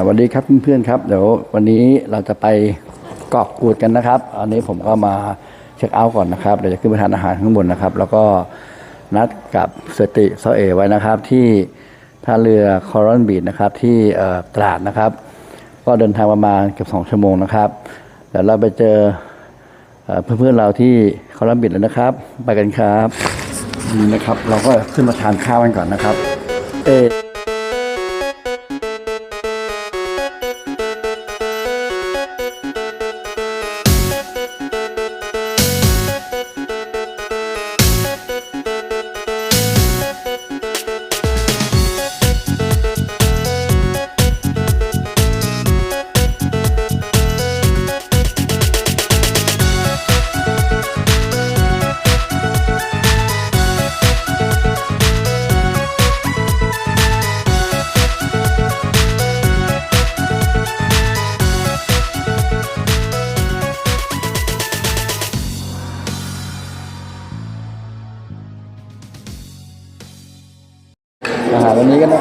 สวัสดีครับเพื่อนๆครับ เดี๋ยววันนี้เราจะไปเกาะกูดกันนะครับ อันนี้ผมก็มาเช็คเอาท์ก่อนนะครับเดี๋ยวจะขึ้นไปทานอาหารข้างบนนะครับ แล้วก็นัดกับสติซอเอไว้นะครับที่ท่าเรือคอรอนบีดนะครับที่ตราดนะครับ ก็เดินทางประมาณเกือบสองชั่วโมงนะครับเดี๋ยวเราไปเจอเอ่อเพื่อนๆเราที่คอรอนบีดแล้วนะครับ ไปกันครับนี่นะครับ เราก็ขึ้นมาทานข้าวกันก่อนนะครับ เอ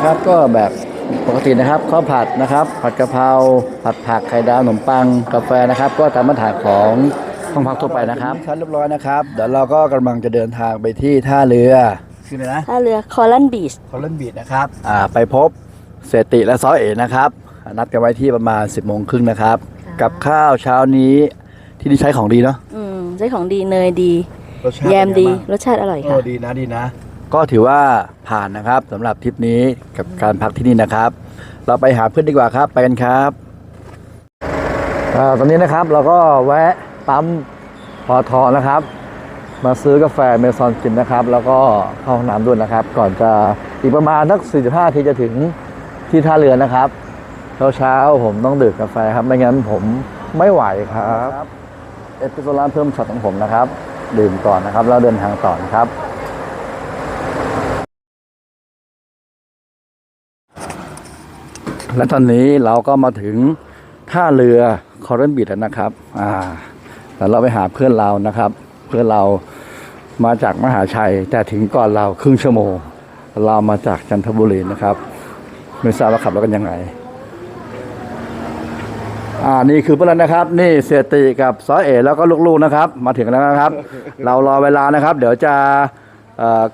นนี้กันนะครับก็แบบปกตินะครับข้าวผัดนะครับ ผัดกะเพราผัดผักไข่ดาวขนมปังกาแฟนะครับ ก็ตามมาตรฐานของห้องพักทั่วไปนะครับชั้นเรียบร้อยนะครับเดี๋ยวเราก็กำลังจะเดินทางไปที่ท่าเรือคืออะไรนะท่าเรือคอลันบีชคอลเลนบีดนะครับอ่าไปพบเศรษฐิและซอเอนะครับอ่านัดกันไว้ที่ประมาณ 10บโมงครึ่งนะครับ กับข้าวเช้านี้ที่นี่ใช้ของดีเนาะอืมใช้ของดีเนยดีรสชาติแยมดีเป็นไงบ้างรสชาติอร่อยโอ้ค่ะดีนะดีนะ ก็ถือว่าผ่านนะครับสำหรับทริปนี้กับการพักที่นี่นะครับ เราไปหาเพื่อนดีกว่าครับไปกันครับอาตอนนี้นะครับเราก็แวะปั๊มพอทอนะครับ มาซื้อกาแฟเมซอนกินนะครับ แล้วก็เข้าห้องน้ำด้วยนะครับ ก่อนจะอีกประมาณสัก 45ทีจะถึงที่ท่าเรือนะครับเช้าเช้าผมต้องดื่มกาแฟครับ ไม่งั้นผมไม่ไหวครับ เอสเปรสโซ่ร้านเพิ่มช็อตของผมนะครับ ดื่มก่อนนะครับ แล้วเดินทางต่อนะครับ และตอนนี้เราก็มาถึงท่าเรือคอร์เรนบีดนะครับ อ่าแล้วเราไปหาเพื่อนเรานะครับ เพื่อนเรามาจากมหาชัย แต่ถึงก่อนเราครึ่งชั่วโมง เรามาจากจันทบุรีนะครับ ไม่ทราบว่าขับรถกันยังไง อ่านี่คือเพื่อนนะครับ นี่เสียติกับซอเอแล้วก็ลูกๆนะครับ มาถึงแล้วนะครับ เรารอเวลานะครับ เดี๋ยวจะ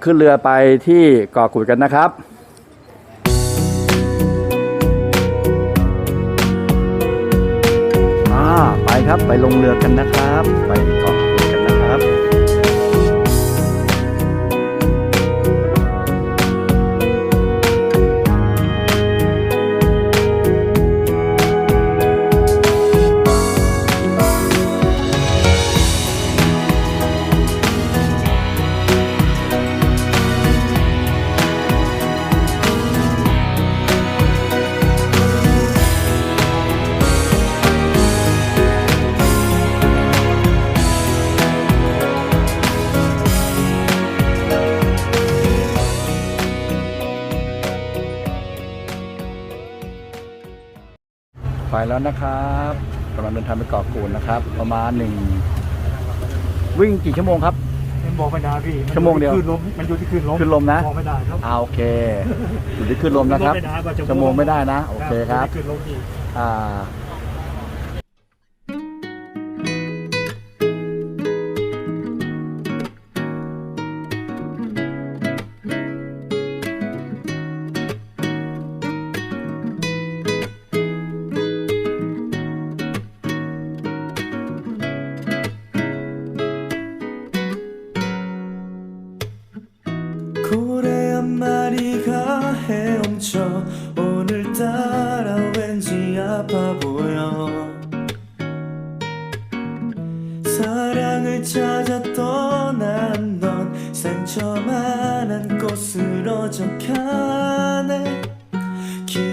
ขึ้นเรือไปที่เกาะกูดกันนะครับ ไปครับไปลงเรือกันนะครับ ไปก่อน แล้วนะครับกำลังเดินทางไปเกาะกูดนะครับ ประมาณหนึ่งวิ่งกี่ชั่วโมงครับ มันบอกไม่ได้พี่นชั่วโมงเดียวคลื่นลมมันอยู่ที่คลื่นลมขึ้นลมนะบอกไม่ได้ครับอ่าโอเคอยู่ที่ขึ้นลมนะครับไม่ได้ว่าชั่วโมงไม่ได้นะ โอเคครับอยู่ที่คลื่นลมพี่อ่า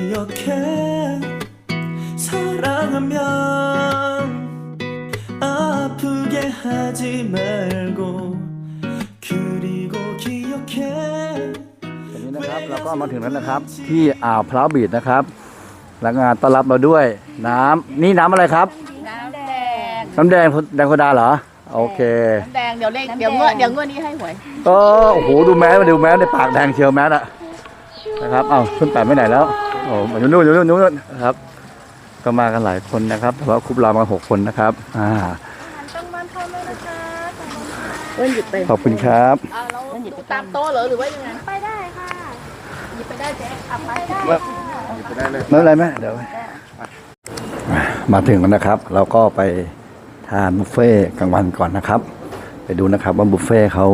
기억해 사랑하면 아프게 하지 말고 그리고 기억해 ตอนนี้นะครับเราก็มาถึงแล้วนะครับ ที่อ่าวพร้าวบีดนะครับแล้วงานต้อนรับเราด้วย น้ำนี่น้ำอะไรครับ น้ำแดง น้ำแดงแดงโซดาเหรอ โอเค น้ำแดง เดี๋ยวเลขเดี๋ยวงวดเดี๋ยวงวดนี้ให้หวย เออโอ้โหดูแมสมาดูแมสในปากแดงเชียวแมสอะนะครับ เอ้าขึ้นแปดไม่ไหนแล้ว เ โอ้อยู่นู่นอยู่นู่นอยู่นู่นครับ ก็มากันหลายคนนะครับแต่ว่าคุปเรามาหกคนนะครับ อ่าเว้นหยิบไปขอบคุณครับเอาเราตามโต๊ะเหรอหรือว่ายังไงไปได้ค่ะหยิบไปได้เจ๊เอาไปได้ไม่เป็นไรแม่เดี๋ยวมาถึงแล้วนะครับ เราก็ไปทานบุฟเฟ่ต์กลางวันก่อนนะครับ ไปดูนะครับว่าบุฟเฟ่ต์เขา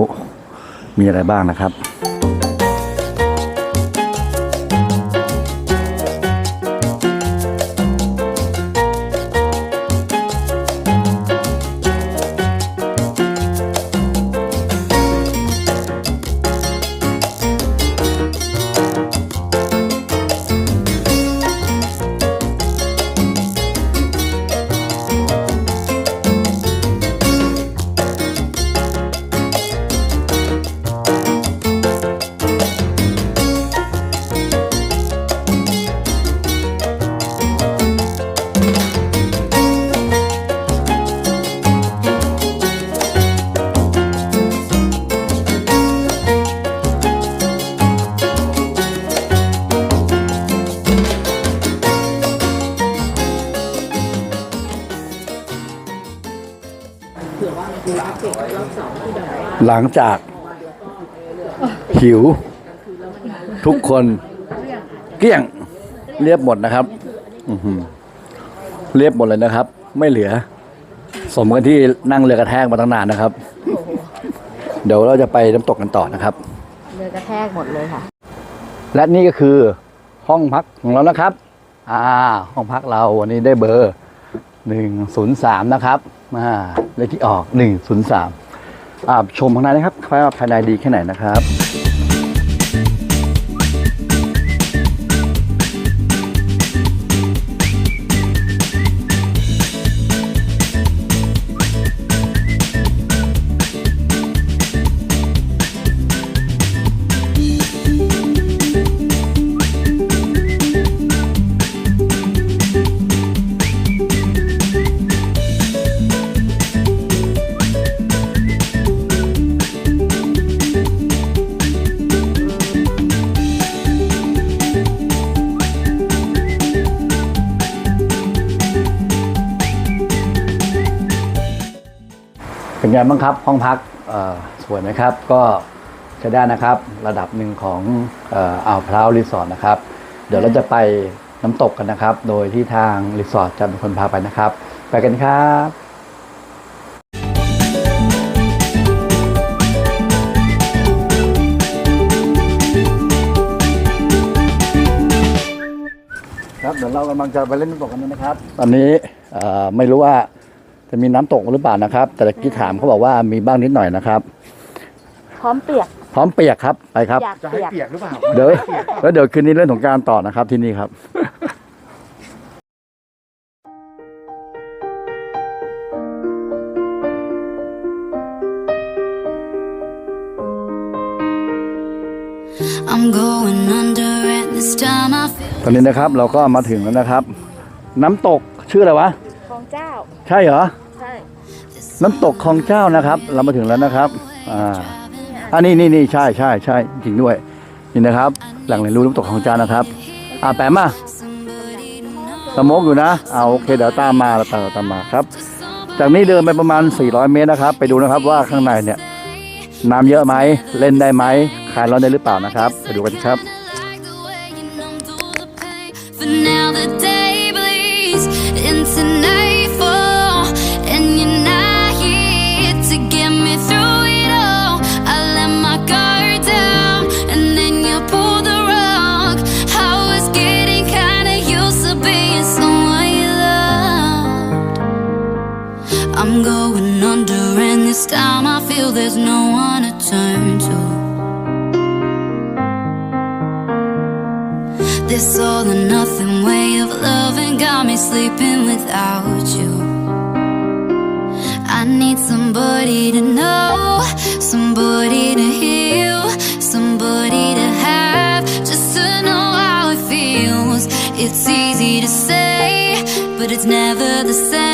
มีอะไรบ้างนะครับ หลังจากหิว ทุกคนเกลี้ยงเรียบหมดนะครับอือหือเรียบหมดเลยนะครับ ไม่เหลือ สมกันที่นั่งเรือกระแทกมาตั้งนานนะครับ เดี๋ยวเราจะไปน้ำตกกันต่อนะครับเรือกระแทกหมดเลยค่ะ และนี่ก็คือห้องพักของเรานะครับ อ่า ห้องพักเราวันนี้ได้เบอร์ หนึ่งศูนย์สามนะครับมาเลขที่ออกหนึ่งศูนย์สามอ่าชมข้างในนะครับว่าภายในดีแค่ไหนนะครับ เป็นไงบ้างครับห้องพักเอ่อสวยไหมครับ ก็ใช้ได้นะครับระดับหนึ่งของเอ่ออ่าวพร้าวรีสอร์ทนะครับ เดี๋ยวเราจะไปน้ำตกกันนะครับ โดยที่ทางรีสอร์ทจะเป็นคนพาไปนะครับ ไปกันครับครับเดี๋ยวเรากำลังจะไปเล่นน้ำตกกันนี้นะครับ ตอนนี้เอ่อไม่รู้ว่า จะมีน้ำตกหรือเปล่านะครับ แต่ตะกี้ถามเขาบอกว่ามีบ้างนิดหน่อยนะครับ พร้อมเปียก พร้อมเปียกครับไปครับ อยากจะให้เปียก เปียกหรือเปล่า เดี๋ยวแล้วเดี๋ยวคืนนี้เล่นสงกรารต่อนะครับที่นี่ครับ I'm going under and this time I feel ตอนนี้นะครับเราก็มาถึงแล้วนะครับ น้ำตกชื่ออะไรวะ ของเจ้า ใช่เหรอใช่ น้ำตกคลองเจ้านะครับ เรามาถึงแล้วนะครับอ่าอันนี้นี่นี่ใช่ใช่ใช่จริงด้วยนี่นะครับ หลังเรียนรู้น้ำตกคลองเจ้านะครับ อ่าแปมมาสมกอยู่นะเอาโอเคเดี๋ยวตามมาเราตามตามมาครับ จากนี้เดินไปประมาณ 400 เมตรนะครับ ไปดูนะครับว่าข้างในเนี่ยน้ำเยอะไหมเล่นได้ไหมคลายร้อนได้หรือเปล่านะครับ ไปดูกันครับ This all or nothing way of loving got me sleeping without you. I need somebody to know, somebody to heal, somebody to have, just to know how it feels. It's easy to say, but it's never the same.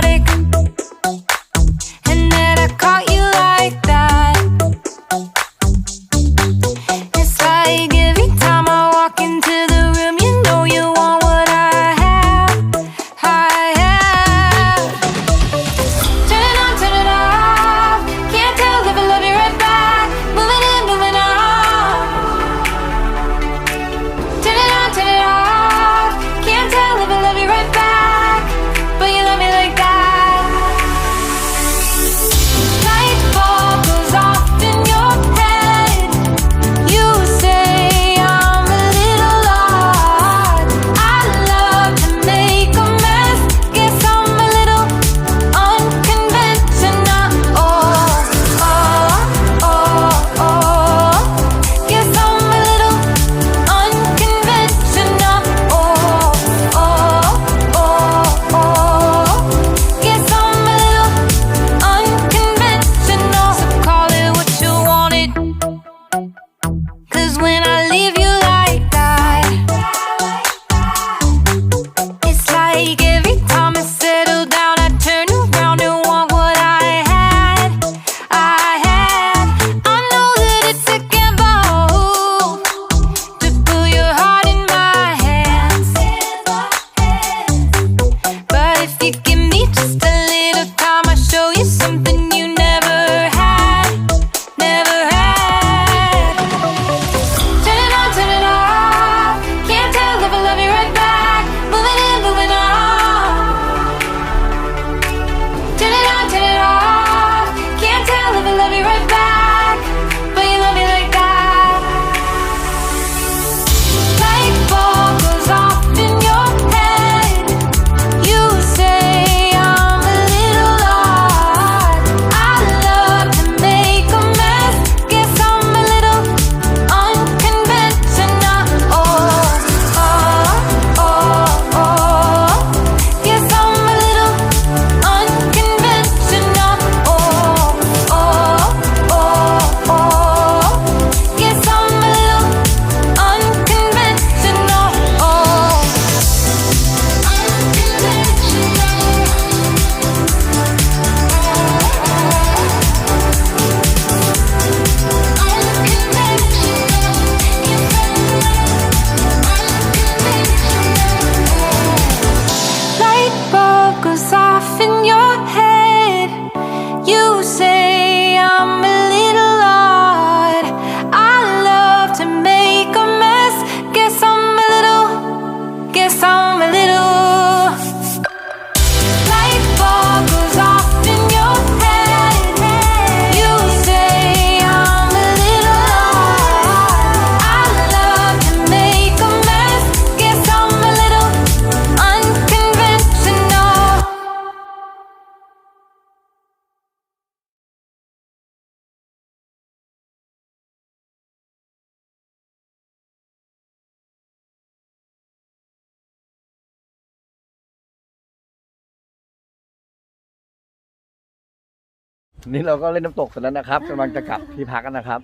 นี่เราก็เล่นน้ำตกเสร็จแล้วนะครับกำลังจะกลับที่พักกันนะครับ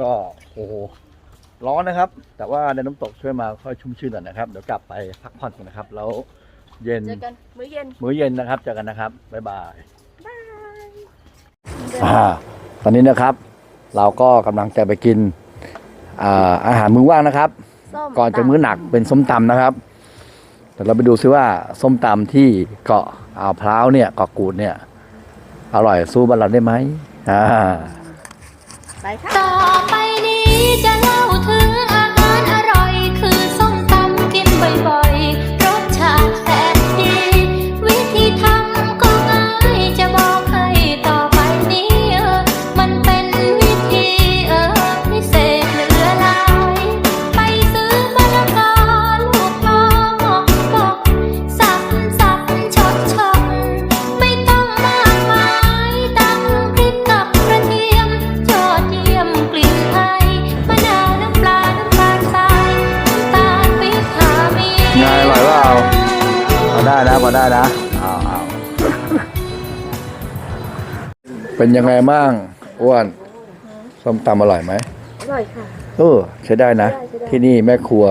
ก็โอ้โหร้อนนะครับ แต่ว่าในน้ำตกช่วยมาค่อยชุ่มชื่นหน่อยนะครับ เดี๋ยวกลับไปพักผ่อนกันนะครับ แล้วเย็น เจอกันมื้อเย็น มื้อเย็นนะครับ เจอกันนะครับ บ๊ายบายอ่าตอนนี้นะครับ เราก็กำลังจะไปกินอ่าอาหารมื้อว่างนะครับ ส้มก่อนจะตำมื้อหนักเป็นส้มตำนะครับเดี๋ยวเราไปดูซิว่าส้มตำที่เกาะอ่าวพร้าวเนี่ยเกาะกูดเนี่ย อร่อยสู้บ้านเราได้ไหมอ่าไปค่ะต่อไปนี้จะ ได้นะเอาเอาเป็นยังไงบ้างอ้วนส้มตำอร่อยไหมอร่อยค่ะ เออใช้ได้นะ ใช้ได้ใช้ได้ ที่นี่แม่ครัว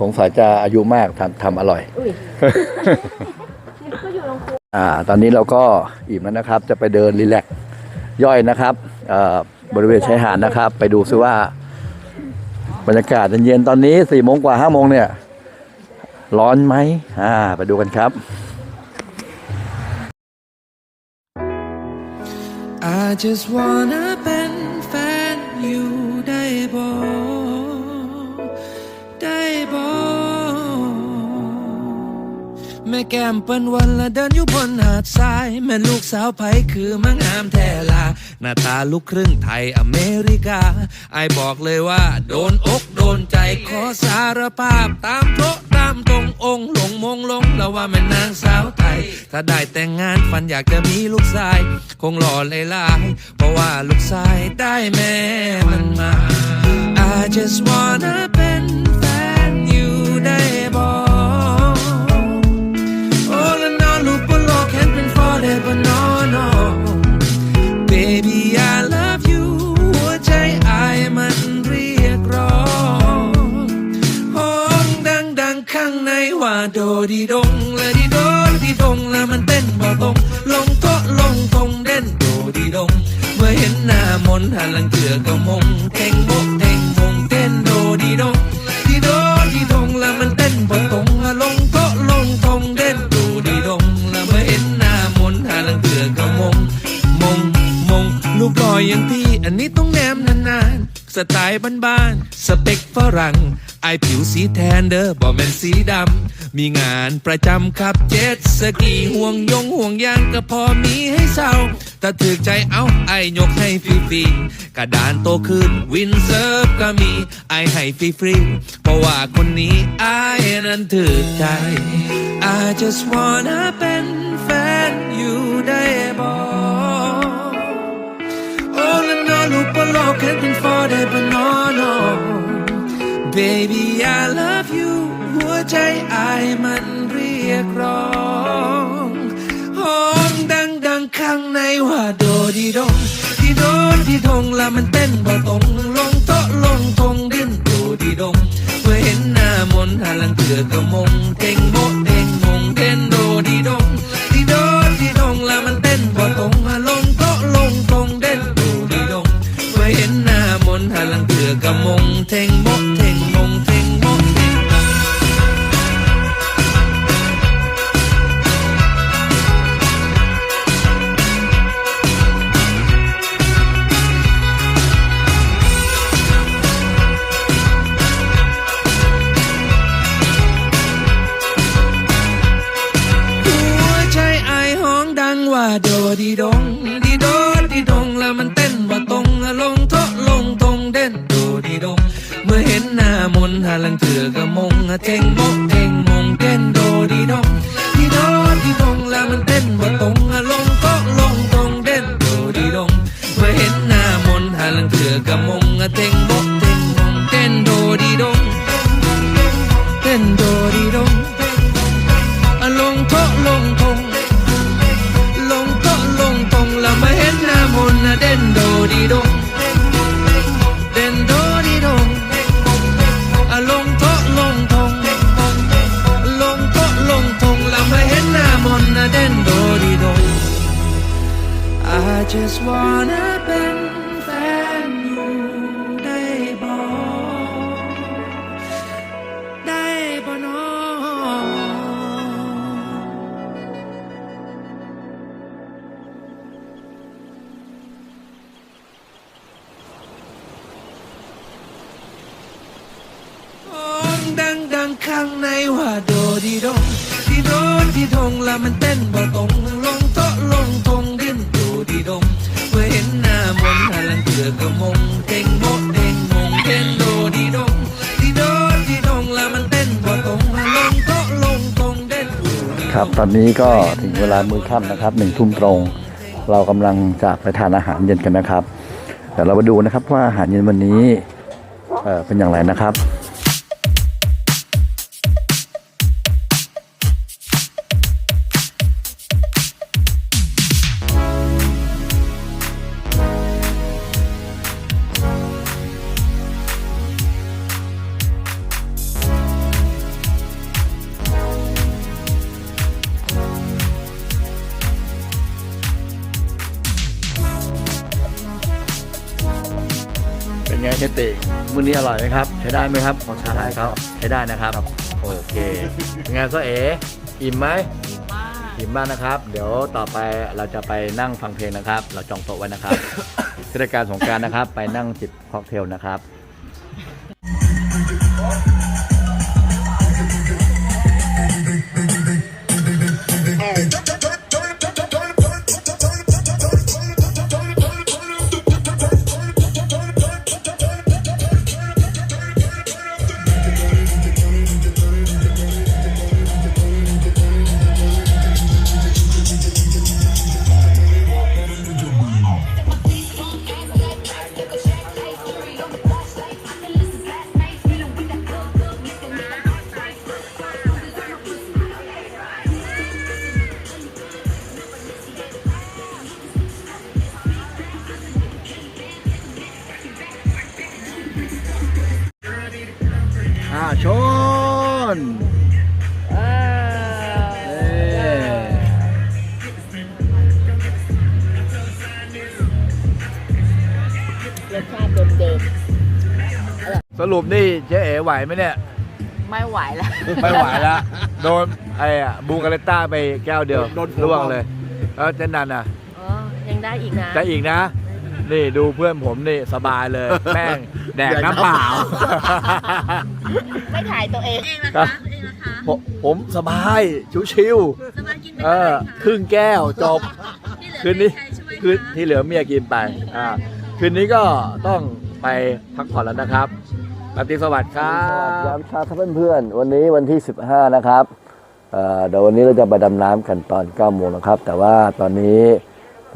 สงสัยจะอายุมากทำทำอร่อย อุ้ยนี่ก็อยู่โรงครัวอ่า ตอนนี้เราก็อิ่มแล้วนะครับ จะไปเดินรีแลกซ์ย่อยนะครับเอ่อบริเวณชายหาดนะครับ ไปดูซิว่า บรรยากาศเย็นๆตอนนี้สี่โมงกว่าห้าโมงเนี่ย ร้อนไหมอ่า ไปดูกันครับ just wanna เป็นแฟนอยู่ได้บ่ได้บ่แม่แก้มเปิ้นวันละเดินอยู่บนหาดทราย แม่ลูกสาวไผคือมางามแท้ลาหน้าตาลูกครึ่งไทยอเมริกาไอบอกเลยว่า โดนอกโดนใจขอสารภาพตามโตะตามตรงองค์หลงมงลงแล้วว่าแม่นางสาวไท ถ้าได้แต่งงานฝันอยากจะมีลูกชาย คงหล่อเลยลายเพราะว่าลูกชายได้แม่มันมา I just wanna เป็นแฟนอยู่ได้บ่ All in all ลูกบนโลกเห็นเป็น forever no no Baby I love you หัวใจอายมันเรียกร้องห้องดังดังๆข้างในว่าโดดีดง งแล้วมันเต้นบ่ตรงลงโต๊ะลงทงเด่นโดดีดง เมื่อเห็นหน้ามนหันหลังเถื่อก็มงเท่งโมกเท่งมงเต้นโดดีดงดีโดดีดงแล้วมันเต้นบ่ตรงลงโต๊ะลงทงเด่นโดดีดงแล้วเมื่อเห็นหน้ามนหันหลังเถื่อก็มงมงมงลูกลอยอย่างพี่อันนี้ต้องแนมนานๆสไตล์บ้านๆ รั่งไอผิวสีแทนเด้อบ่แม่นสีดำ มีงานประจำครับเจ็ตสกีห่วงยงห่วงยางก็พอมีให้เศร้าถ้าถึกใจเอาไอยกให้ฟรีๆกระดานโตขึ้นวินเซิร์ฟก็มีไอให้ฟรีๆเพราะว่าคนนี้ไอนั้นถึกใจ I just wanna เป็นแฟนอยู่ได้บ่ All in all ลูกบนโลก Baby I love you หัวใจอายมันเรียกร้องห้องดังดังข้างในว่าโดดีดงดีโดดีดงแล้วมันเต้นบ่ตรงลงโต๊ะลงทงดิ้นโดดีดงเมื่อเห็นหน้ามนหาลังเถื่อก็มงเท่งโมะเท่งมง นต์หาลังเถื่ ข้างในว่าโดดีดงดีโดดีดงแล้วมันเต้นบ่ตรงลงโต๊ะลงทงดิ้นโดดีดงเมื่อเห็นหน้ามนหันหลังเถือก็มงเท่งโมะเท่งมงเต้นโดดีดงดีโดดีดงแล้วมันเต้นบ่ตรงลงโต๊ะลงทงเด่นครับตอนนี้ก็ถึงเวลามื้อค่ำนะครับหนึ่งทุ่มตรง เรากำลังจะไปทานอาหารเย็นกันนะครับเดี๋ยวเรามาดูนะครับว่าอาหารเย็นวันนี้เอ่อเป็นอย่างไรนะครับ ไงเทติมื้อนี้อร่อยไหมครับ ใช้ได้ไหมครับของชาไทยเขาใช้ได้นะครับ โอเคเป็นไงก็เอ๋อิ่มไหมอิ่มมากนะครับ เดี๋ยวต่อไปเราจะไปนั่งฟังเพลงนะครับ เราจองโต๊ะไว้นะครับเทศกาลสงกรารนะครับ ไปนั่งจิบค็อกเทลนะครับ รุปนี่เจ๊เอ๋ไหวไหมเนี่ยๆไม่ไหวแล้ว ไม่ไหวแล้วโดนไอ้อะบูการเลต้าไปแก้วเดียวร่วงเลยแล้วเจนนันอะอ๋อยังได้อีกนะได้อีกนะ นี่ดูเพื่อนผมนี่สบายเลยแม่งแดกน้ำเปล่า ไม่ถ่ายตัวเอง เองนะครัคะบเองนะคะ ผมผมสบายชิวสบายกินไปๆเอเท่าไหอร่คะครึ่งแก้วจบ คืนนี้ที่เหลือคืนที่เหลือเมียกินไปอ่าคืนนี้ก็ต้องไปพักผ่อนแล้วนะครับ ราตรีสวัสดิ์ครับยามเช้าครับเพื่อนๆวันนี้วันที่ 15 นะครับเอ่อเดี๋ยววันนี้เราจะไปดำน้ำกันตอน9โมงนะครับ แต่ว่าตอนนี้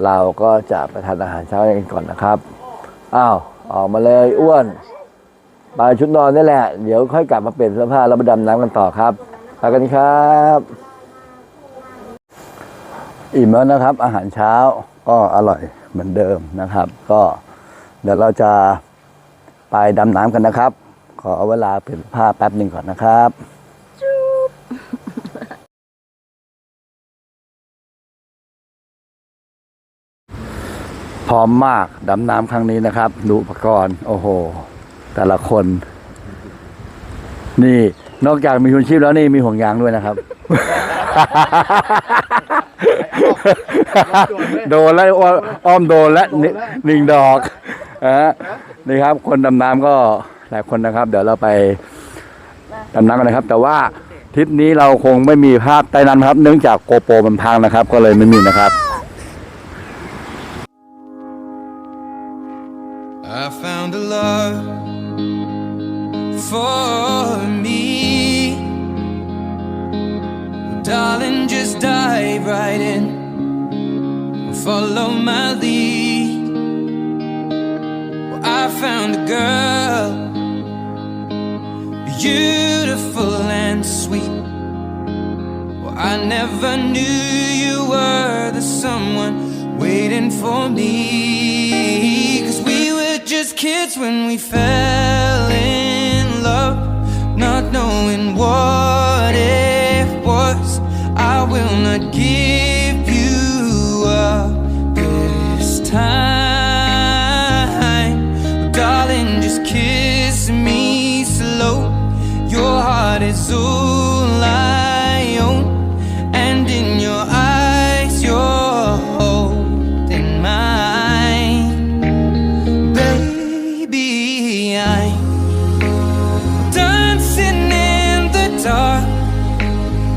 เราก็จะไปทานอาหารเช้ากันก่อนนะครับอ้าวออกมาเลยอ้วนไปชุดนอนนี่แหละ เดี๋ยวค่อยกลับมาเปลี่ยนเสื้อผ้าแล้วไปดำน้ำกันต่อครับไปกันครับอิ่มแล้วนะครับ อาหารเช้าก็อร่อยเหมือนเดิมนะครับ ก็เดี๋ยวเราจะไปดำน้ำกันนะครับ ขอเอาเวลาเปลี่ยนผ้าแป๊บหนึ่งก่อนนะครับพร้อมมากดำน้ำครั้งนี้นะครับ ดูอุปกรณ์ โอ้โห แต่ละคน นี่ นอกจากมีชุนชีพแล้วนี่มีห่วงยางด้วยนะครับ โดนแล้วอ้ออ้อมโดนแล้วหนึ่งหนึ่งดอกนะฮะนี่ครับ คนดำน้ำก็ หลายคนนะครับ เดี๋ยวเราไปดำน้ำกันนะครับ แต่ว่าทริปนี้เราคงไม่มีภาพใต้น้ำครับ เนื่องจากโกโปรมันพังนะครับ ก็เลยไม่มีนะครับ I found a love for me. Darling, just dive right in. Follow my lead. Well, I found a girl, beautiful and sweet. Well, I never knew you were the someone waiting for me. Cause we were just kids when we fell in love, not knowing what it was. I will not give own, and in your eyes, you're holding mine. Baby, I'm dancing in the dark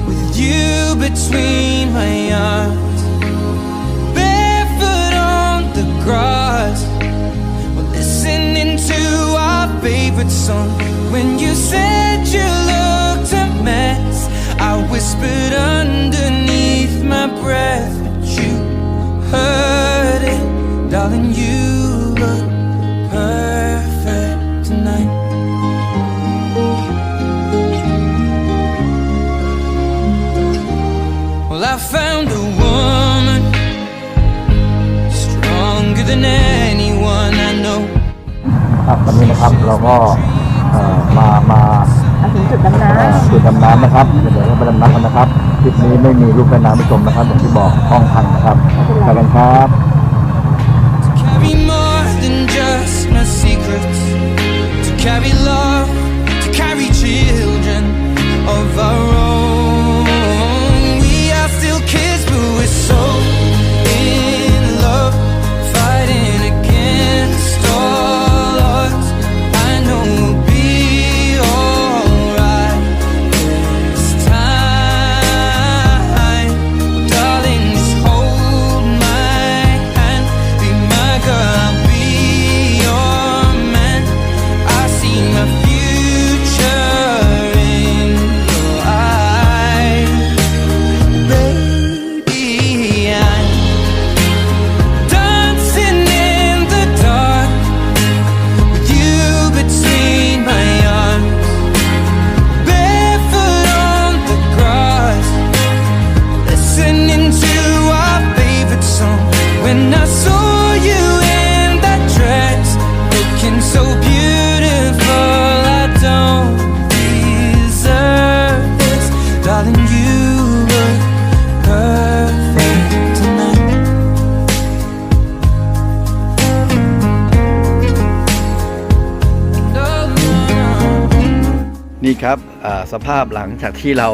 with you between my arms, barefoot on the grass. We're listening to our favorite song. When you said you I whispered underneath my breath, but you heard it, darling. You look perfect tonight. Well, I found a woman stronger than anyone I know. ครับตอนนี้นะครับเราก็เอ่อมามา ถึงจุดดำน้เอ่อจุดดำน้ำนะครับเดี๋ยวเราไปดำน้ำกันนะครับทริปนี้ไม่มีลูกแม่น้ำไปชมนะครับอย่างที่บอกห้องพังนะครับไปกันครับ Carry more than just my secrets. carry love, to carry children ครับสภาพหลังจากที่เรา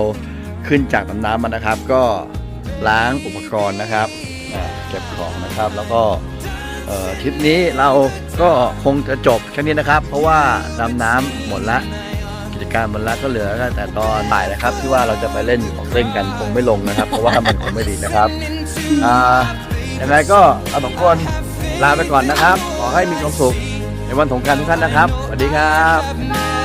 ขึ้นจากน้ำน้ำมานะครับ ก็ล้างอุปกรณ์นะครับเก็บของนะครับแล้วก็ทริปนี้เราก็คงจะจบแค่นี้นะครับ เพราะว่าดำน้ำหมดละกิจการหมดละก็เหลือแต่ตอนบ่ายนะครับ ที่ว่าเราจะไปเล่นของเล่นกันคงไม่ลงนะครับ เพราะว่ามันคงไม่ดีนะครับอ่ายังไงก็เราสองคนลาไปก่อนนะครับ ขอให้มีความสุขในวันสงกรารทุกท่านนะครับ สวัสดีครับ